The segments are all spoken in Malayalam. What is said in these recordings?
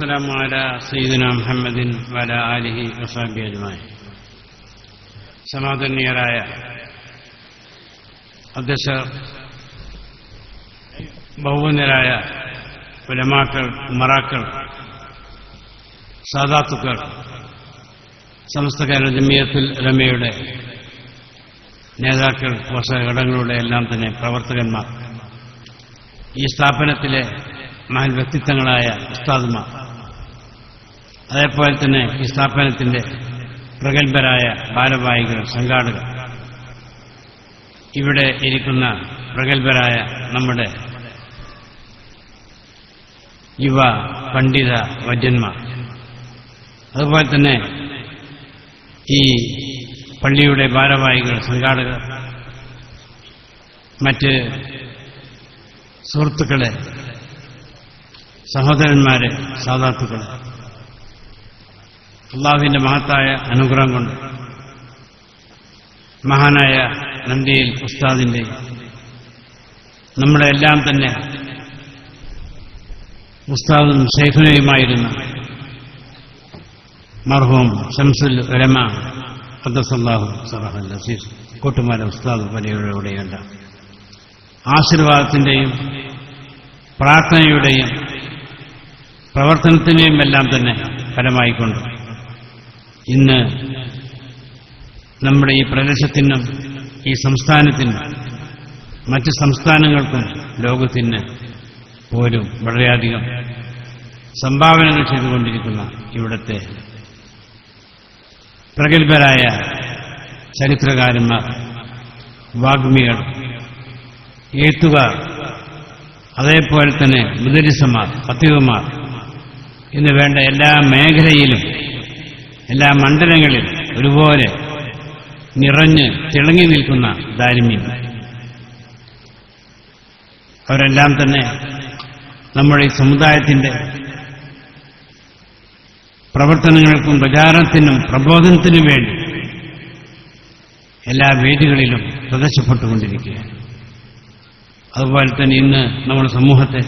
والسلام على سيدنا محمد وعلى آله وصحبه أجمعين സമാദരണീയരായ അധ്യക്ഷർ ബഹുവന്യരായ ഉലമാക്കൾ ഉമറാക്കൾ സാദാത്തുക്കൾ സമസ്ത കേരള ജമിയത്തുൽ രമയുടെ നേതാക്കൾ ഘടകങ്ങളുടെ എല്ലാം തന്നെ പ്രവർത്തകന്മാർ ഈ സ്ഥാപനത്തിലെ മഹൽ വ്യക്തിത്വങ്ങളായ ഉസ്താദുമാർ അതേപോലെ തന്നെ ഈ സ്ഥാപനത്തിന്റെ പ്രഗത്ഭരായ ഭാരവാഹികൾ സംഘാടകർ. ഇവിടെ ഇരിക്കുന്ന പ്രഗത്ഭരായ നമ്മുടെ യുവ പണ്ഡിത വൈദ്യന്മാർ. അതുപോലെ തന്നെ ഈ പള്ളിയുടെ ഭാരവാഹികൾ സംഘാടകർ മറ്റ് സുഹൃത്തുക്കളെ സഹോദരന്മാരെ സാധാത്തുക്കളെ അള്ളാഹുവിന്റെ മഹത്തായ അനുഗ്രഹം കൊണ്ട് മഹാനായ നന്ദിയിൽ ഉസ്താദിന്റെ നമ്മുടെ എല്ലാം തന്നെ ഉസ്താദും ശേഖനയുമായിരുന്ന മർഹൂം ഷംസുൽ ഉലമ ഖദ്ദസല്ലാഹു സറഹൽ അസീസ് കൂട്ടുമാര ഉസ്താദ് വലിയവരുടെയുണ്ട്. ആശീർവാദത്തിന്റെയും പ്രാർത്ഥനയുടെയും പ്രവർത്തനത്തിന്റെയും എല്ലാം തന്നെ ഫലമായിക്കൊണ്ട് ഇന്ന് നമ്മുടെ ഈ പ്രദേശത്തിനും ഈ സംസ്ഥാനത്തിനും മറ്റ് സംസ്ഥാനങ്ങൾക്കും ലോകത്തിന് പോലും വളരെയധികം സംഭാവനകൾ ചെയ്തുകൊണ്ടിരിക്കുന്ന ഇവിടുത്തെ പ്രഗത്ഭരായ ചരിത്രകാരന്മാർ വാഗ്മികൾ എഴുത്തുകാർ അതേപോലെ തന്നെ മുദരിസമാർ പത്തികമാർ എന്ന് വേണ്ട എല്ലാ മേഖലയിലും എല്ലാ മണ്ഡലങ്ങളിൽ ഒരുപോലെ നിറഞ്ഞ് തിളങ്ങി നിൽക്കുന്ന ദാരിമ്യം. അവരെല്ലാം തന്നെ നമ്മുടെ ഈ സമുദായത്തിന്റെ പ്രവർത്തനങ്ങൾക്കും പ്രചാരണത്തിനും പ്രബോധനത്തിനും വേണ്ടി എല്ലാ വേദികളിലും പ്രദർശപ്പെട്ടുകൊണ്ടിരിക്കുകയാണ് അതുപോലെ തന്നെ ഇന്ന് നമ്മുടെ സമൂഹത്തെ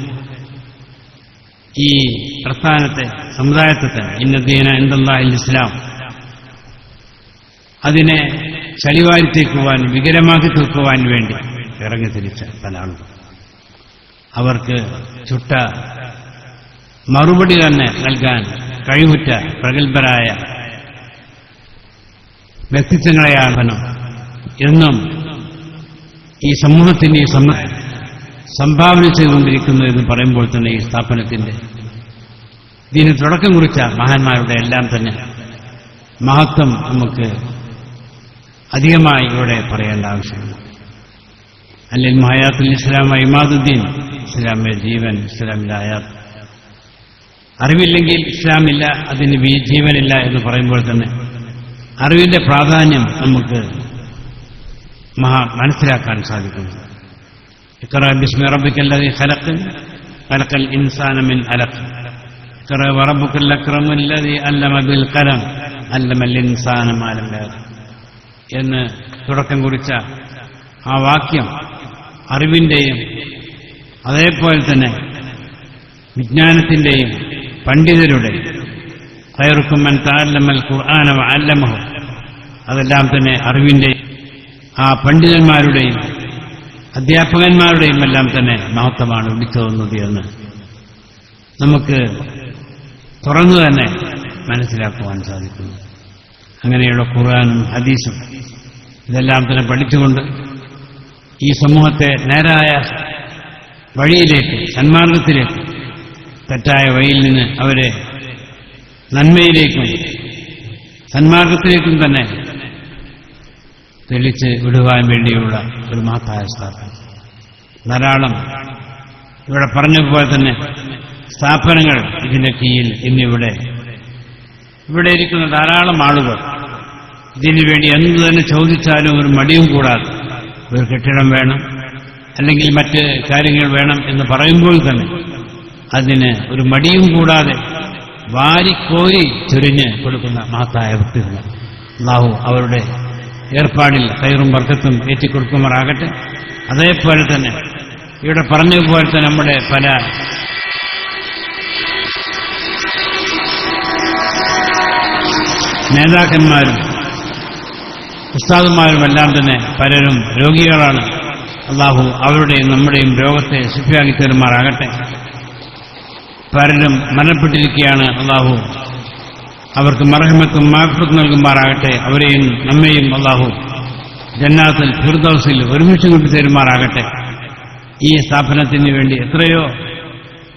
ഈ പ്രസ്ഥാനത്തെ സമുദായത്തെ തന്നെ ഇന്നദീന എന്തെല്ലാഹിൽ ഇസ്ലാം അതിനെ ചളിവാരി തീർക്കുവാൻ വികരമാക്കി തീർക്കുവാൻ വേണ്ടി ഇറങ്ങി തിരിച്ച പല ആളുകൾ അവർക്ക് ചുട്ട മറുപടി തന്നെ നൽകാൻ കഴിവുറ്റ പ്രഗത്ഭരായ വ്യക്തിത്വങ്ങളെയാണ് എന്നും ഈ സമൂഹത്തിന്റെ ഈ സംഭാവന ചെയ്തുകൊണ്ടിരിക്കുന്നു എന്ന് പറയുമ്പോൾ തന്നെ ഈ സ്ഥാപനത്തിന്റെ ഇതിന് തുടക്കം കുറിച്ച മഹാന്മാരുടെ എല്ലാം തന്നെ മഹത്വം നമുക്ക് അധികമായി ഇവിടെ പറയേണ്ട ആവശ്യമില്ല. അല്ലെങ്കിൽ മഹയാത്തുൽ ഇസ്ലാം ഇമാദുദ്ദീൻ ഇസ്ലാമിലെ ജീവൻ ഇസ്ലാമിലെ അയാത്ത് അറിവില്ലെങ്കിൽ ഇസ്ലാമില്ല അതിന് ജീവനില്ല എന്ന് പറയുമ്പോൾ തന്നെ അറിവിന്റെ പ്രാധാന്യം നമുക്ക് മഹാ മനസ്സിലാക്കാൻ സാധിക്കുന്നു. اقرأ باسم ربك الذي خلق خلق الإنسان من علق اقرأ وربك الأكرم الذي علم بالقلم علم الإنسان ما لم يعلم എന്ന് തുടക്കം കുറിച്ച ആ വാക്യം അറിവിന്റെയും അതേപോലെ തന്നെ വിജ്ഞാനത്തിന്റെയും പണ്ഡിതരുടെ കയറുക്കുമ്മൻ താല്ലമ്മൽ ഖുർആാന അല്ലമഹു അതെല്ലാം തന്നെ അറിവിന്റെ ആ പണ്ഡിതന്മാരുടെയും അധ്യാപകന്മാരുടെയും എല്ലാം തന്നെ മഹത്വമാണ് വിളിച്ചോന്നുന്നത് എന്ന്. നമുക്ക് തുറന്നു തന്നെ മനസ്സിലാക്കുവാൻ സാധിക്കുന്നു. അങ്ങനെയുള്ള ഖുർആാനും ഹദീസും ഇതെല്ലാം തന്നെ പഠിച്ചുകൊണ്ട് ഈ സമൂഹത്തെ നേരായ വഴിയിലേക്ക് സന്മാർഗത്തിലേക്ക് തെറ്റായ വഴിയിൽ നിന്ന് അവരെ നന്മയിലേക്കും സന്മാർഗത്തിലേക്കും തന്നെ തെളിച്ച് വിടുവാൻ വേണ്ടിയുള്ള ഒരു മഹത്തായ സ്ഥാപനം. ധാരാളം ഇവിടെ പറഞ്ഞതുപോലെ തന്നെ സ്ഥാപനങ്ങൾ ഇതിന്റെ കീഴിൽ ഇന്നിവിടെ. ഇവിടെ ഇരിക്കുന്ന ധാരാളം ആളുകൾ ഇതിനു വേണ്ടി എന്ത് തന്നെ ചോദിച്ചാലും ഒരു മടിയും കൂടാതെ ഒരു കെട്ടിടം വേണം അല്ലെങ്കിൽ മറ്റ് കാര്യങ്ങൾ വേണം എന്ന് പറയുമ്പോൾ തന്നെ അതിന് ഒരു മടിയും കൂടാതെ വാരിക്കോരി ചൊരിഞ്ഞ് കൊടുക്കുന്ന മഹത്തായ വ്യക്തികൾ. അള്ളാഹു അവരുടെ ഏർപ്പാടിൽ ഹൈറും വർക്കത്തും ഏറ്റിക്കൊടുക്കുമാറാകട്ടെ. അതേപോലെ തന്നെ ഇവിടെ പറഞ്ഞതുപോലെ തന്നെ നമ്മുടെ പല നേതാക്കന്മാരും ഉസ്താദുമാരും തന്നെ പലരും രോഗികളാണ്. അള്ളാഹു അവരുടെയും നമ്മുടെയും രോഗത്തെ ശുദ്ധിയാക്കി തരുമാറാകട്ടെ. പലരും മരണപ്പെട്ടിരിക്കുകയാണ് അള്ളാഹു. അവർക്ക് മറഹമത്തും മാഫത്തും നൽകുമാറാകട്ടെ. അവരെയും നമ്മയും അള്ളാഹു ജന്നാത്തിൽ ഫിർദൌസിൽ ഒരുമിച്ച് കൊണ്ടു തരുമാറാകട്ടെ ഈ സ്ഥാപനത്തിന് വേണ്ടി എത്രയോ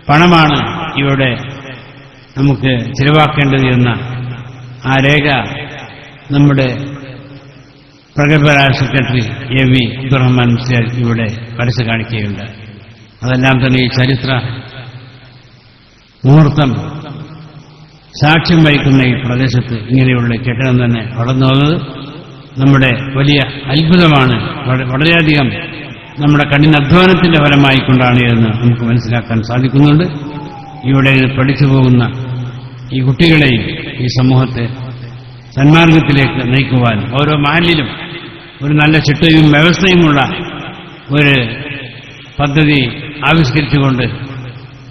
പണമാണ് ഇവിടെ നമുക്ക് ചിലവാക്കേണ്ടത് എന്ന ആ രേഖ നമ്മുടെ പ്രഗത്ഭരായ സെക്രട്ടറി എ വി അബ്ദുറഹ്മാൻ മുസ്ലിം ഇവിടെ വരച്ച് കാണിക്കുകയുണ്ട്. അതെല്ലാം തന്നെ ഈ ചരിത്ര മുഹൂർത്തം സാക്ഷ്യം വഹിക്കുന്ന ഈ പ്രദേശത്ത് ഇങ്ങനെയുള്ള കെട്ടിടം തന്നെ വളർന്നു വന്നത് നമ്മുടെ വലിയ അത്ഭുതമാണ്. വള- വളരെയധികം നമ്മുടെ കഠിനാധ്വാനത്തിന്റെ ഫലമായിക്കൊണ്ടാണ് എന്ന് നമുക്ക് മനസ്സിലാക്കാൻ സാധിക്കുന്നുണ്ട്. ഇവിടെ പഠിച്ചു പോകുന്ന ഈ കുട്ടികളെയും ഈ സമൂഹത്തെ സന്മാർഗത്തിലേക്ക് നയിക്കുവാൻ ഓരോ മാലിലും ഒരു നല്ല ചിട്ടയും വ്യവസ്ഥയുമുള്ള ഒരു പദ്ധതി ആവിഷ്കരിച്ചുകൊണ്ട്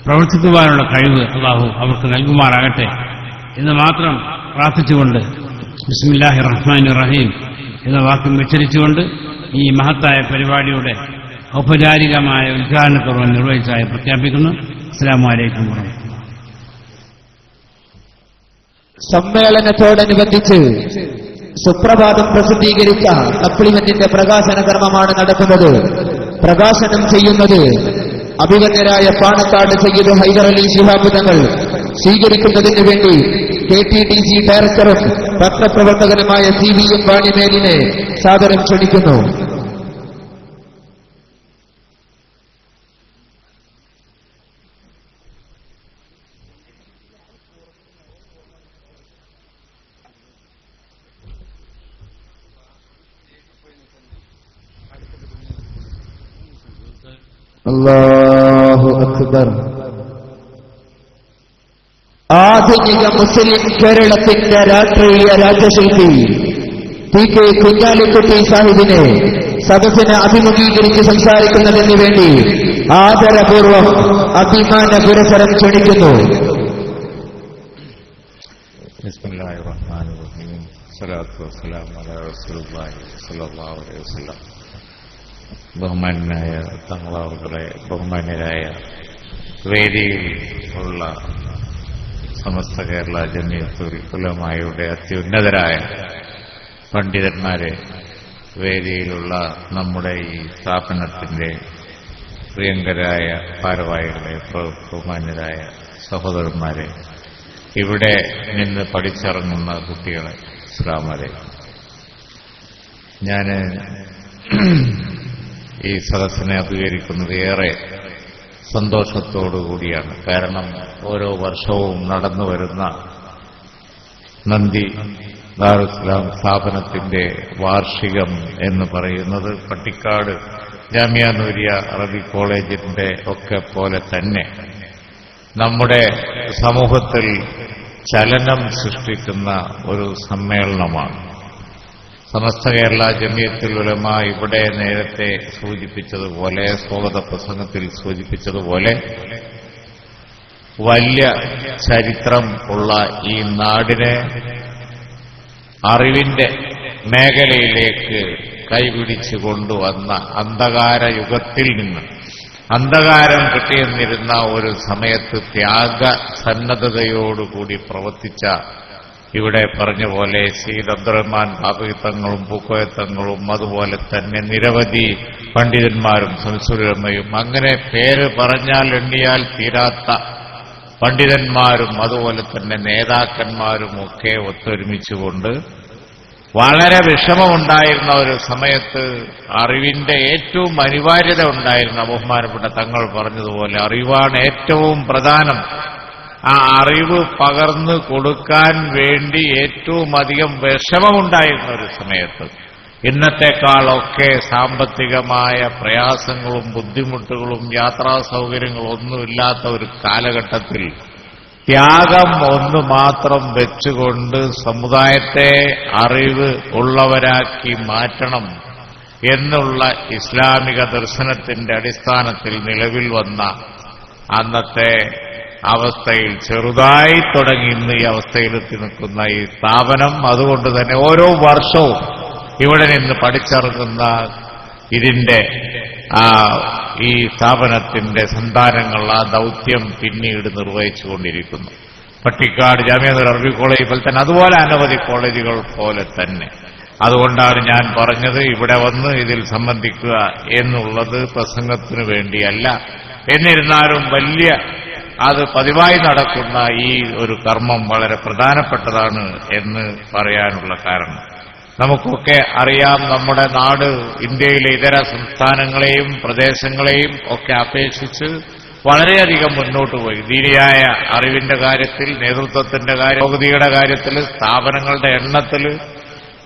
പ്രവർത്തിക്കുവാനുള്ള കഴിവ് അള്ളാഹു അവർക്ക് നൽകുമാറാകട്ടെ. എന്ന് മാത്രം പ്രാർത്ഥിച്ചുകൊണ്ട് ബിസ്മില്ലാഹി റഹ്മാൻ റഹീം എന്ന വാക്യം ഉച്ചരിച്ചുകൊണ്ട് ഈ മഹത്തായ പരിപാടിയുടെ ഔപചാരികമായ ഉദ്ഘാടനപൂർവം നിർവഹിച്ചതായി പ്രഖ്യാപിക്കുന്നു. അസ്സാം വലൈക്കും സമ്മേളനത്തോടനുബന്ധിച്ച് സുപ്രഭാതം പ്രസിദ്ധീകരിച്ച സപ്ലിമെന്റിന്റെ പ്രകാശന കർമ്മമാണ് നടക്കുന്നത്. പ്രകാശനം ചെയ്യുന്നത് അഭിമന്യരായ പാണക്കാട് സയ്യിദ് ഹൈദർ അലി ശിഹാബ് തങ്ങൾ സ്വീകരിക്കുന്നതിന് വേണ്ടി കെ ടി ഡി സി ഡയറക്ടറും പത്രപ്രവർത്തകനുമായ സി വി എം വാണിമേലിനെ സാദരം ക്ഷണിക്കുന്നു. അല്ലാഹു അക്ബർ. ആധുനിക മുസ്ലിം കേരളത്തിന്റെ രാഷ്ട്രീയ രാജശില്പി പി കെ കുഞ്ഞാലിക്കുട്ടി സാഹിബിനെ സദസ്സിനെ അഭിമുഖീകരിച്ച് സംസാരിക്കുന്നതിന് വേണ്ടി ആദരപൂർവം അഭിമാന പുരസരം ക്ഷണിക്കുന്നു. ബഹുമാനായ തങ്ങളെ ബഹുമാനരായ വേദിയിൽ ഉള്ള സമസ്ത കേരള ജമിയത്തുൽ ഉലമായുടെ അത്യുന്നതരായ പണ്ഡിതന്മാരെ വേദിയിലുള്ള നമ്മുടെ ഈ സ്ഥാപനത്തിന്റെ പ്രിയങ്കരായ ഭാരവാഹികളെ ബഹുമാന്യരായ സഹോദരന്മാരെ ഇവിടെ നിന്ന് പഠിച്ചിറങ്ങുന്ന കുട്ടികളെ ഇസ്ലാമരെ ഞാൻ ഈ സദസ്സിനെ അഭികരിക്കുന്നത് ഏറെ സന്തോഷത്തോടു കൂടിയാണ് കാരണം ഓരോ വർഷവും നടന്നു വരുന്ന നന്ദി ദാറുസ്ലാം സ്ഥാപനത്തിന്റെ വാർഷികം എന്ന് പറയുന്നത് പട്ടിക്കാട് ജാമിയ നൂരിയ അറബി കോളേജിന്റെ ഒക്കെ പോലെ തന്നെ. നമ്മുടെ സമൂഹത്തിൽ ചലനം സൃഷ്ടിക്കുന്ന ഒരു സമ്മേളനമാണ്. സമസ്ത കേരള ജമിയത്തിൽ ഉലമ ഇവിടെ നേരത്തെ സൂചിപ്പിച്ചതുപോലെ സ്വാഗത പ്രസംഗത്തിൽ സൂചിപ്പിച്ചതുപോലെ വലിയ ചരിത്രം ഉള്ള ഈ നാടിനെ അറിവിന്റെ മേഖലയിലേക്ക് കൈപിടിച്ചു കൊണ്ടുവന്ന അന്ധകാര യുഗത്തിൽ നിന്ന് അന്ധകാരം കിട്ടിയെന്നിരുന്ന ഒരു സമയത്ത് ത്യാഗ സന്നദ്ധതയോടുകൂടി പ്രവർത്തിച്ച ഇവിടെ പറഞ്ഞ പോലെ സീദ് അബ്ദുറഹ്മാൻ ഭാഗവിത്തങ്ങളും പൂക്കോയത്തങ്ങളും അതുപോലെ തന്നെ നിരവധി പണ്ഡിതന്മാരും സംസുരമ്മയും അങ്ങനെ പേര് പറഞ്ഞാൽ എണ്ണിയാൽ തീരാത്ത പണ്ഡിതന്മാരും അതുപോലെ തന്നെ നേതാക്കന്മാരും ഒക്കെ ഒത്തൊരുമിച്ചുകൊണ്ട് വളരെ വിഷമമുണ്ടായിരുന്ന ഒരു സമയത്ത് അറിവിന്റെ ഏറ്റവും അനിവാര്യത ഉണ്ടായിരുന്ന ബഹുമാനപ്പെട്ട തങ്ങൾ പറഞ്ഞതുപോലെ അറിവാണ് ഏറ്റവും പ്രധാനം. ആ അറിവ് പകർന്നു കൊടുക്കാൻ വേണ്ടി ഏറ്റവും അധികം വിഷമമുണ്ടായിരുന്ന ഒരു സമയത്ത്. ഇന്നത്തെക്കാളൊക്കെ സാമ്പത്തികമായ പ്രയാസങ്ങളും ബുദ്ധിമുട്ടുകളും യാത്രാ സൗകര്യങ്ങളും ഒന്നുമില്ലാത്ത ഒരു കാലഘട്ടത്തിൽ ത്യാഗം ഒന്ന് മാത്രം വെച്ചുകൊണ്ട് സമുദായത്തെ അറിവ് ഉള്ളവരാക്കി മാറ്റണം എന്നുള്ള ഇസ്ലാമിക ദർശനത്തിന്റെ അടിസ്ഥാനത്തിൽ നിലവിൽ വന്ന അന്നത്തെ അവസ്ഥയിൽ ചെറുതായി തുടങ്ങി ഇന്ന് ഈ അവസ്ഥയിലെത്തി നിൽക്കുന്ന ഈ സ്ഥാപനം. അതുകൊണ്ട് തന്നെ ഓരോ വർഷവും ഇവിടെ നിന്ന് പഠിച്ചിറങ്ങുന്ന ഇതിന്റെ ഈ സ്ഥാപനത്തിന്റെ സന്താനങ്ങൾ ആ ദൗത്യം പിന്നീട് നിർവഹിച്ചുകൊണ്ടിരിക്കുന്നു. പട്ടിക്കാട് ജാമ്യനഗർ അറബി കോളേജ് പോലെ തന്നെ അതുപോലെ അനവധി കോളേജുകൾ പോലെ തന്നെ. അതുകൊണ്ടാണ് ഞാൻ പറഞ്ഞത് ഇവിടെ വന്ന് ഇതിൽ സംബന്ധിക്കുക എന്നുള്ളത് പ്രസംഗത്തിനു വേണ്ടിയല്ല. എന്നിരുന്നാലും വലിയ അത് പതിവായി നടക്കുന്ന ഈ ഒരു കർമ്മം വളരെ പ്രധാനപ്പെട്ടതാണ് എന്ന് പറയാനുള്ള കാരണം. നമുക്കൊക്കെ അറിയാം നമ്മുടെ നാട് ഇന്ത്യയിലെ ഇതര സംസ്ഥാനങ്ങളെയും പ്രദേശങ്ങളെയും ഒക്കെ അപേക്ഷിച്ച് വളരെയധികം മുന്നോട്ട് പോയി. ദീനിയായ അറിവിന്റെ കാര്യത്തിൽ നേതൃത്വത്തിന്റെ കാര്യം പുരോഗതിയുടെ കാര്യത്തിൽ സ്ഥാപനങ്ങളുടെ എണ്ണത്തിൽ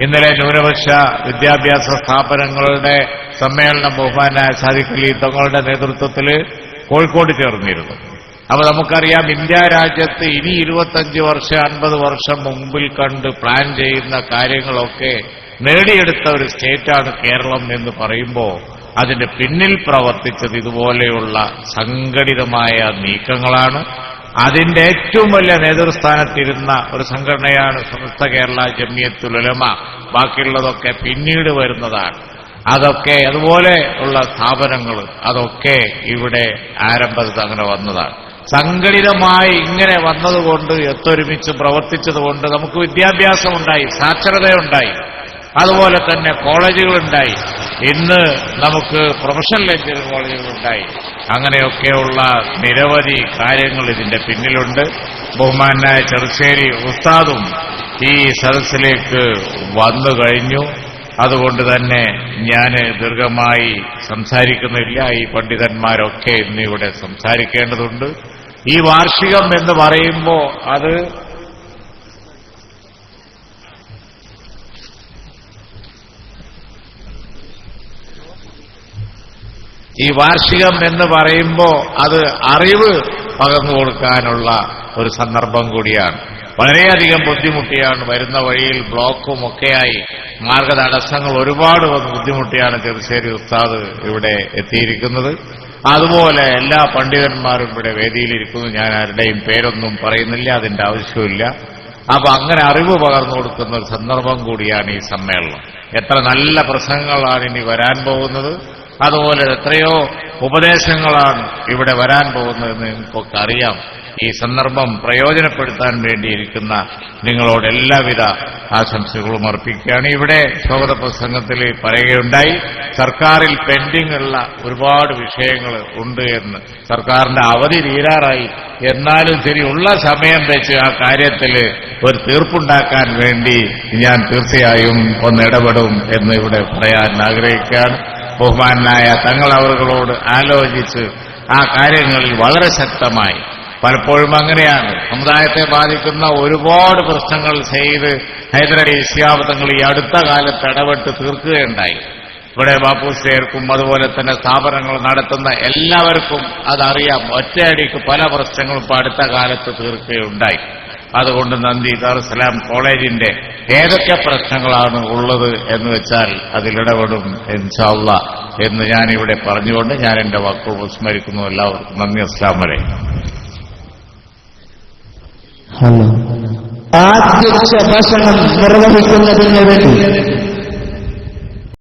ഇന്നലെ ന്യൂനപക്ഷ വിദ്യാഭ്യാസ സ്ഥാപനങ്ങളുടെ സമ്മേളനം ബഹുമാനായ സാദിഖലി തങ്ങളുടെ നേതൃത്വത്തിൽ കോഴിക്കോട് ചേർന്നിരുന്നു. അപ്പൊ നമുക്കറിയാം ഇന്ത്യ രാജ്യത്ത് ഇനി ഇരുപത്തഞ്ച് വർഷം അൻപത് വർഷം മുമ്പിൽ കണ്ട് പ്ലാൻ ചെയ്യുന്ന കാര്യങ്ങളൊക്കെ നേടിയെടുത്ത ഒരു സ്റ്റേറ്റാണ് കേരളം എന്ന് പറയുമ്പോൾ അതിന്റെ പിന്നിൽ പ്രവർത്തിച്ചത് ഇതുപോലെയുള്ള സംഘടിതമായ നീക്കങ്ങളാണ്. അതിന്റെ ഏറ്റവും വലിയ നേതൃസ്ഥാനത്തിരുന്ന ഒരു സംഘടനയാണ് സമസ്ത കേരള ജമിയത്തുൽ ഉലമ. ബാക്കിയുള്ളതൊക്കെ പിന്നീട് വരുന്നതാണ്. അതൊക്കെ അതുപോലെ ഉള്ള സ്ഥാപനങ്ങൾ അതൊക്കെ ഇവിടെ ആരംഭത്തിൽ അങ്ങനെ വന്നതാണ്. സംഘടിതമായി ഇങ്ങനെ വന്നതുകൊണ്ട് ഒത്തൊരുമിച്ച് പ്രവർത്തിച്ചതുകൊണ്ട് നമുക്ക് വിദ്യാഭ്യാസമുണ്ടായി സാക്ഷരതയുണ്ടായി. അതുപോലെ തന്നെ കോളേജുകളുണ്ടായി. ഇന്ന് നമുക്ക് പ്രൊഫഷണൽ എഞ്ചിനീയറിംഗ് കോളേജുകളുണ്ടായി. അങ്ങനെയൊക്കെയുള്ള നിരവധി കാര്യങ്ങൾ ഇതിന്റെ പിന്നിലുണ്ട്. ബഹുമാനായ ചെറുശ്ശേരി ഉസ്താദും ഈ സദസ്സിലേക്ക് വന്നു കഴിഞ്ഞു. അതുകൊണ്ട് തന്നെ ഞാൻ ദീർഘമായി സംസാരിക്കുന്നില്ല. ഈ പണ്ഡിതന്മാരൊക്കെ ഇന്നിവിടെ സംസാരിക്കേണ്ടതുണ്ട്. ഈ വാർഷികം എന്ന് പറയുമ്പോൾ അത് ഈ വാർഷികം എന്ന് പറയുമ്പോൾ അത് അറിവ് പകർന്നു കൊടുക്കാനുള്ള ഒരു സന്ദർഭം കൂടിയാണ്. വളരെയധികം ബുദ്ധിമുട്ടിയാണ്. വരുന്ന വഴിയിൽ ബ്ലോക്കും ഒക്കെയായി മാർഗതടസ്സങ്ങൾ ഒരുപാട് വന്ന് ബുദ്ധിമുട്ടിയാണ് ചെറുശ്ശേരി ഉസ്താദ് ഇവിടെ എത്തിയിരിക്കുന്നത്. അതുപോലെ എല്ലാ പണ്ഡിതന്മാരും ഇവിടെ വേദിയിലിരിക്കുന്നു. ഞാൻ ആരുടെയും പേരൊന്നും പറയുന്നില്ല അതിന്റെ ആവശ്യമില്ല അപ്പൊ അങ്ങനെ അറിവ് പകർന്നു കൊടുക്കുന്ന ഒരു സന്ദർഭം കൂടിയാണ് ഈ സമ്മേളനം. എത്ര നല്ല പ്രസംഗങ്ങളാണ് ഇനി വരാൻ പോകുന്നത്. അതുപോലെ എത്രയോ ഉപദേശങ്ങളാണ് ഇവിടെ വരാൻ പോകുന്നതെന്ന് നിങ്ങൾക്കൊക്കെ അറിയാം. ഈ സന്ദർഭം പ്രയോജനപ്പെടുത്താൻ വേണ്ടിയിരിക്കുന്ന നിങ്ങളോട് എല്ലാവിധ ആശംസകളും അർപ്പിക്കുകയാണ്. ഇവിടെ സ്വാഗത പ്രസംഗത്തിൽ പറയുകയുണ്ടായി സർക്കാരിൽ പെൻഡിംഗ് ഉള്ള ഒരുപാട് വിഷയങ്ങൾ ഉണ്ട് എന്ന്. സർക്കാരിന്റെ അവധി തീരാറായി. എന്നാലും ശരി ഉള്ള സമയം വെച്ച് ആ കാര്യത്തിൽ ഒരു തീർപ്പുണ്ടാക്കാൻ വേണ്ടി ഞാൻ തീർച്ചയായും ഒന്ന് ഇടപെടും എന്ന് ഇവിടെ പറയാൻ ആഗ്രഹിക്കുകയാണ്. ബഹുമാനായ തങ്ങൾ അവരോട് ആലോചിച്ച് ആ കാര്യങ്ങളിൽ വളരെ ശക്തമായി പലപ്പോഴും അങ്ങനെയാണ്. സമുദായത്തെ ബാധിക്കുന്ന ഒരുപാട് പ്രശ്നങ്ങൾ ചെയ്ത് ഹൈദരലി ഇസ്ലാമത്തങ്ങൾ ഈ അടുത്ത കാലത്ത് ഇടപെട്ട് തീർക്കുകയുണ്ടായി. ഇവിടെ ബാപ്പുസ്റ്റേർക്കും അതുപോലെ തന്നെ സ്ഥാപനങ്ങൾ നടത്തുന്ന എല്ലാവർക്കും അതറിയാം. ഒറ്റയടിക്ക് പല പ്രശ്നങ്ങളും ഇപ്പൊ അടുത്ത കാലത്ത് തീർക്കുകയുണ്ടായി. അതുകൊണ്ട് നന്ദി ദാറുസലാം കോളേജിന്റെ ഏതൊക്കെ പ്രശ്നങ്ങളാണ് ഉള്ളത് എന്ന് വെച്ചാൽ അതിലിടപെടും ഇൻഷാല്ല എന്ന് ഞാനിവിടെ പറഞ്ഞുകൊണ്ട് ഞാൻ എന്റെ വാക്കുകൾ വിസ്മരിക്കുന്നു. എല്ലാവർക്കും നന്ദി അസ്ലാം വലൈക്കും ആദ്യക്ഷ ഭക്ഷണം നിർവഹിക്കുന്നതിന് വേണ്ടി